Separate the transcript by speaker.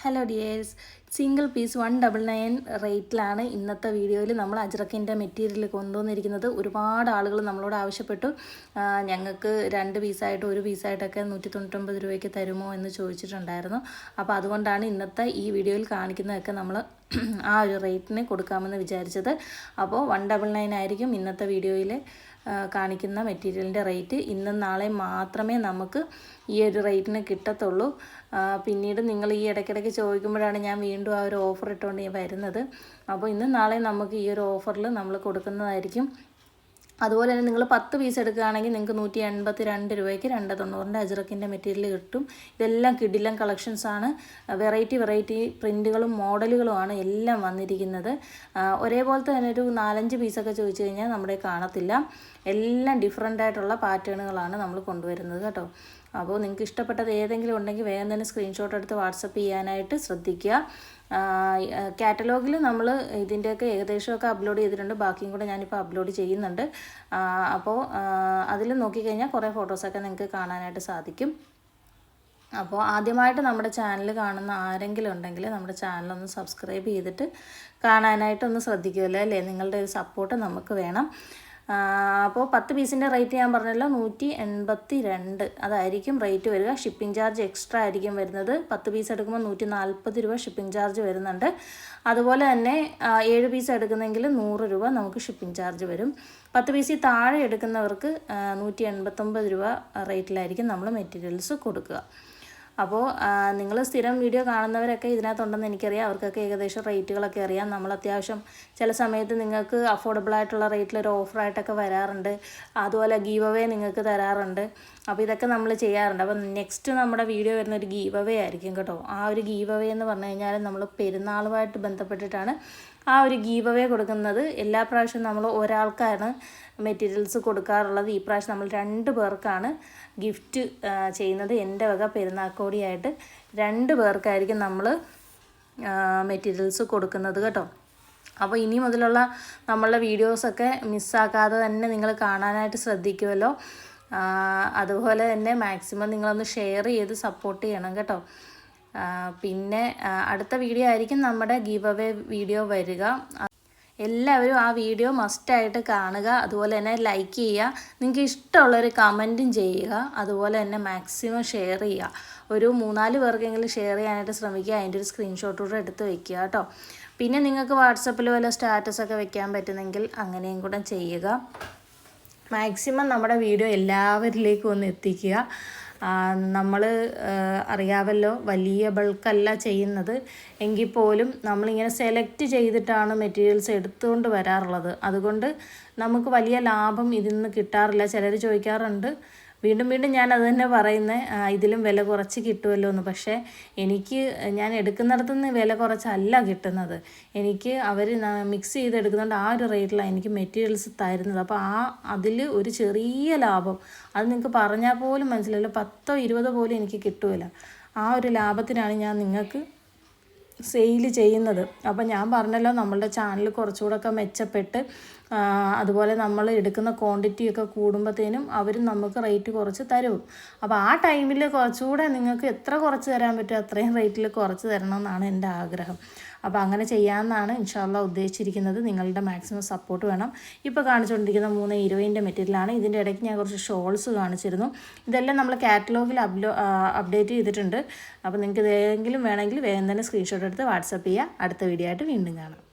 Speaker 1: Hello dears single piece one double nine റേറ്റിലാണ് ഇന്നത്തെ വീഡിയോയിൽ നമ്മൾ അജ്രക്കിന്റെ മെറ്റീരിയൽ കൊണ്ടുവന്നിരിക്കുന്നത്. ഒരുപാട് ആളുകൾ നമ്മളോട് ആവശ്യപ്പെട്ടു. ഞങ്ങൾക്ക് രണ്ട് പീസായിട്ട് ഒരു പീസായിട്ടൊക്കെ നൂറ്റി തൊണ്ണൂറ്റൊമ്പത് രൂപയ്ക്ക് തരുമോ എന്ന് ചോദിച്ചിട്ടുണ്ടായിരുന്നു. അപ്പോൾ അതുകൊണ്ടാണ് ഇന്നത്തെ ഈ വീഡിയോയിൽ കാണിക്കുന്നതൊക്കെ നമ്മൾ ആ ഒരു റേറ്റിന് കൊടുക്കാമെന്ന് വിചാരിച്ചത്. അപ്പോൾ വൺ ഡബിൾ നയൻ ആയിരിക്കും ഇന്നത്തെ വീഡിയോയിൽ ആ, കാണിക്കുന്ന മെറ്റീരിയലിന്റെ റേറ്റ് ഇന്നും നാളെ മാത്രമേ നമുക്ക് ഈ ഒരു റേറ്റിന് കിട്ടത്തുള്ളൂ. പിന്നീട് നിങ്ങൾ ഈ ഇടയ്ക്കിടയ്ക്ക് ചോദിക്കുമ്പോഴാണ് ഞാൻ വീണ്ടും ആ ഒരു ഓഫർ ഇട്ടുകൊണ്ട് വരുന്നത്. അപ്പോൾ ഇന്നും നാളെ നമുക്ക് ഈ ഒരു ഓഫറിൽ നമ്മൾ കൊടുക്കുന്നതായിരിക്കും. അതുപോലെ തന്നെ നിങ്ങൾ പത്ത് പീസ് എടുക്കുകയാണെങ്കിൽ നിങ്ങൾക്ക് നൂറ്റി എൺപത്തി രണ്ട് രൂപയ്ക്ക് രണ്ട് തൊണ്ണൂറിന്റെ അജറക്കിന്റെ മെറ്റീരിയൽ കിട്ടും. ഇതെല്ലാം കിഡിലം ആണ്. വെറൈറ്റി വെറൈറ്റി പ്രിന്റുകളും മോഡലുകളുമാണ് എല്ലാം വന്നിരിക്കുന്നത്. ഒരേപോലത്തെ തന്നെ ഒരു നാലഞ്ച് പീസൊക്കെ ചോദിച്ചു കഴിഞ്ഞാൽ നമ്മുടെ കാണത്തില്ല. എല്ലാം ഡിഫറെന്റ് ആയിട്ടുള്ള പാറ്റേണുകളാണ് നമ്മൾ കൊണ്ടുവരുന്നത് കേട്ടോ. അപ്പോൾ നിങ്ങൾക്ക് ഇഷ്ടപ്പെട്ടത് ഏതെങ്കിലും ഉണ്ടെങ്കിൽ വേഗം തന്നെ സ്ക്രീൻഷോട്ട് എടുത്ത് വാട്സപ്പ് ചെയ്യാനായിട്ട് ശ്രദ്ധിക്കുക. കാറ്റലോഗിൽ നമ്മൾ ഇതിന്റെയൊക്കെ ഏകദേശമൊക്കെ അപ്ലോഡ് ചെയ്തിട്ടുണ്ട്. ബാക്കിയും കൂടെ ഞാനിപ്പോൾ അപ്ലോഡ് ചെയ്യുന്നുണ്ട്. അപ്പോൾ അതിൽ നോക്കിക്കഴിഞ്ഞാൽ കുറേ ഫോട്ടോസൊക്കെ നിങ്ങൾക്ക് കാണാനായിട്ട് സാധിക്കും. അപ്പോൾ ആദ്യമായിട്ട് നമ്മുടെ ചാനൽ കാണുന്ന ആരെങ്കിലും ഉണ്ടെങ്കിൽ നമ്മുടെ ചാനലൊന്ന് സബ്സ്ക്രൈബ് ചെയ്തിട്ട് കാണാനായിട്ടൊന്ന് ശ്രദ്ധിക്കുമല്ലോ അല്ലേ? നിങ്ങളുടെ ഒരു സപ്പോർട്ട് നമുക്ക് വേണം. അപ്പോൾ പത്ത് പീസിന്റെ റേറ്റ് ഞാൻ പറഞ്ഞല്ലോ നൂറ്റി എൺപത്തി രണ്ട് അതായിരിക്കും റേറ്റ് വരിക. ഷിപ്പിംഗ് ചാർജ് എക്സ്ട്രാ ആയിരിക്കും വരുന്നത്. പത്ത് പീസ് എടുക്കുമ്പോൾ നൂറ്റി നാൽപ്പത് രൂപ ഷിപ്പിംഗ് ചാർജ് വരുന്നുണ്ട്. അതുപോലെ തന്നെ ഏഴ് പീസ് എടുക്കുന്നെങ്കിൽ നൂറ് രൂപ നമുക്ക് ഷിപ്പിംഗ് ചാർജ് വരും. പത്ത് പീസിൽ താഴെ എടുക്കുന്നവർക്ക് നൂറ്റി എൺപത്തൊമ്പത് രൂപ റേറ്റിലായിരിക്കും നമ്മൾ മെറ്റീരിയൽസ് കൊടുക്കുക. അപ്പോൾ നിങ്ങൾ സ്ഥിരം വീഡിയോ കാണുന്നവരൊക്കെ ഇതിനകത്തുണ്ടെന്ന് എനിക്കറിയാം. അവർക്കൊക്കെ ഏകദേശം റേറ്റുകളൊക്കെ അറിയാം. നമ്മൾ അത്യാവശ്യം ചില സമയത്ത് നിങ്ങൾക്ക് അഫോർഡബിൾ ആയിട്ടുള്ള റേറ്റിൽ ഒരു ഓഫറായിട്ടൊക്കെ വരാറുണ്ട്. അതുപോലെ ഗീവ് അവേ നിങ്ങൾക്ക് തരാറുണ്ട്. അപ്പോൾ ഇതൊക്കെ നമ്മൾ ചെയ്യാറുണ്ട്. അപ്പം നെക്സ്റ്റ് നമ്മുടെ വീഡിയോ വരുന്ന ഒരു ഗീവ് അവേ ആയിരിക്കും കേട്ടോ. ആ ഒരു ഗീവ് അവേ എന്ന് പറഞ്ഞു കഴിഞ്ഞാൽ നമ്മൾ പെരുന്നാളുമായിട്ട് ബന്ധപ്പെട്ടിട്ടാണ് ആ ഒരു ഗീവ് അവേ കൊടുക്കുന്നത് എല്ലാ പ്രാവശ്യവും നമ്മൾ ഒരാൾക്കാണ് മെറ്റീരിയൽസ് കൊടുക്കാറുള്ളത്. ഈ പ്രാവശ്യം നമ്മൾ രണ്ട് പേർക്കാണ് ഗിഫ്റ്റ് ചെയ്യുന്നത്. എന്റെ വക പെരുന്നാക്കോടിയായിട്ട് രണ്ട് പേർക്കായിരിക്കും നമ്മൾ മെറ്റീരിയൽസ് കൊടുക്കുന്നത് കേട്ടോ. അപ്പോൾ ഇനി മുതലുള്ള നമ്മളുടെ വീഡിയോസൊക്കെ മിസ്സാക്കാതെ തന്നെ നിങ്ങൾ കാണാനായിട്ട് ശ്രദ്ധിക്കുമല്ലോ. അതുപോലെ തന്നെ മാക്സിമം നിങ്ങളൊന്ന് ഷെയർ ചെയ്ത് സപ്പോർട്ട് ചെയ്യണം കേട്ടോ. പിന്നെ അടുത്ത വീഡിയോ ആയിരിക്കും നമ്മുടെ ഗീവ് അവേ വീഡിയോ വരിക. എല്ലാവരും ആ വീഡിയോ മസ്റ്റായിട്ട് കാണുക. അതുപോലെ തന്നെ ലൈക്ക് ചെയ്യുക. നിങ്ങൾക്ക് ഇഷ്ടമുള്ളൊരു കമന്റും ചെയ്യുക. അതുപോലെ തന്നെ മാക്സിമം ഷെയർ ചെയ്യുക. ഒരു മൂന്നാൽ പേർക്കെങ്കിലും ഷെയർ ചെയ്യാനായിട്ട് ശ്രമിക്കുക. അതിന്റെ ഒരു സ്ക്രീൻഷോട്ട് കൂടെ എടുത്ത് വെക്കുക കേട്ടോ. പിന്നെ നിങ്ങൾക്ക് വാട്സപ്പിൽ വല്ല സ്റ്റാറ്റസൊക്കെ വെക്കാൻ പറ്റുന്നെങ്കിൽ അങ്ങനെയും കൂടെ ചെയ്യുക. മാക്സിമം നമ്മുടെ വീഡിയോ എല്ലാവരിലേക്കും ഒന്ന് എത്തിക്കുക. നമ്മൾ അറിയാമല്ലോ വലിയ ബൾക്കല്ല ചെയ്യുന്നത്. എങ്കിൽ പോലും നമ്മളിങ്ങനെ സെലക്ട് ചെയ്തിട്ടാണ് മെറ്റീരിയൽസ് എടുത്തുകൊണ്ട് വരാറുള്ളത്. അതുകൊണ്ട് നമുക്ക് വലിയ ലാഭം ഇതിൽ നിന്ന് കിട്ടാറില്ല. ചിലർ ചോദിക്കാറുണ്ട് വീണ്ടും വീണ്ടും ഞാൻ അത് തന്നെ പറയുന്നത് ഇതിലും വില കുറച്ച് കിട്ടുമല്ലോ എന്ന്. പക്ഷേ എനിക്ക് ഞാൻ എടുക്കുന്നിടത്തു നിന്ന് വില കുറച്ചല്ല കിട്ടുന്നത്. എനിക്ക് അവർ മിക്സ് ചെയ്ത് ആ ഒരു റേറ്റിലാണ് എനിക്ക് മെറ്റീരിയൽസ് തരുന്നത്. അപ്പോൾ ആ അതിൽ ഒരു ചെറിയ ലാഭം. അത് നിങ്ങൾക്ക് പറഞ്ഞാൽ പോലും മനസ്സിലല്ലോ പത്തോ ഇരുപതോ പോലും എനിക്ക് കിട്ടുമല്ല. ആ ഒരു ലാഭത്തിനാണ് ഞാൻ നിങ്ങൾക്ക് സെയിൽ ചെയ്യുന്നത്. അപ്പോൾ ഞാൻ പറഞ്ഞല്ലോ നമ്മളുടെ ചാനൽ കുറച്ചുകൂടെ ഒക്കെ മെച്ചപ്പെട്ട് അതുപോലെ നമ്മൾ എടുക്കുന്ന ക്വാണ്ടിറ്റിയൊക്കെ കൂടുമ്പോഴത്തേനും അവർ നമുക്ക് റേറ്റ് കുറച്ച് തരും. അപ്പോൾ ആ ടൈമിൽ കുറച്ചുകൂടെ നിങ്ങൾക്ക് എത്ര കുറച്ച് തരാൻ പറ്റുമോ അത്രയും റേറ്റിൽ കുറച്ച് തരണം എന്നാണ് എന്റെ ആഗ്രഹം. അപ്പോൾ അങ്ങനെ ചെയ്യാമെന്നാണ് ഇൻഷാല്ല ഉദ്ദേശിച്ചിരിക്കുന്നത്. നിങ്ങളുടെ മാക്സിമം സപ്പോർട്ട് വേണം. ഇപ്പോൾ കാണിച്ചുകൊണ്ടിരിക്കുന്ന മൂന്ന് ഹീറോയിന്റെ മെറ്റീരിയലാണ് ഇതിന്റെ ഇടയ്ക്ക് ഞാൻ കുറച്ച് ഷോൾസ് കാണിച്ചിരുന്നു. ഇതെല്ലാം നമ്മൾ കാറ്റലോഗിൽ അപ്ലോ അപ്ഡേറ്റ് ചെയ്തിട്ടുണ്ട്. അപ്പോൾ നിങ്ങൾക്ക് ഇതെങ്കിലും വേണമെങ്കിൽ വേഗം തന്നെ സ്ക്രീൻഷോട്ട് എടുത്ത് വാട്സപ്പ് ചെയ്യുക അടുത്ത വീഡിയോ ആയിട്ട് വീണ്ടും കാണാം.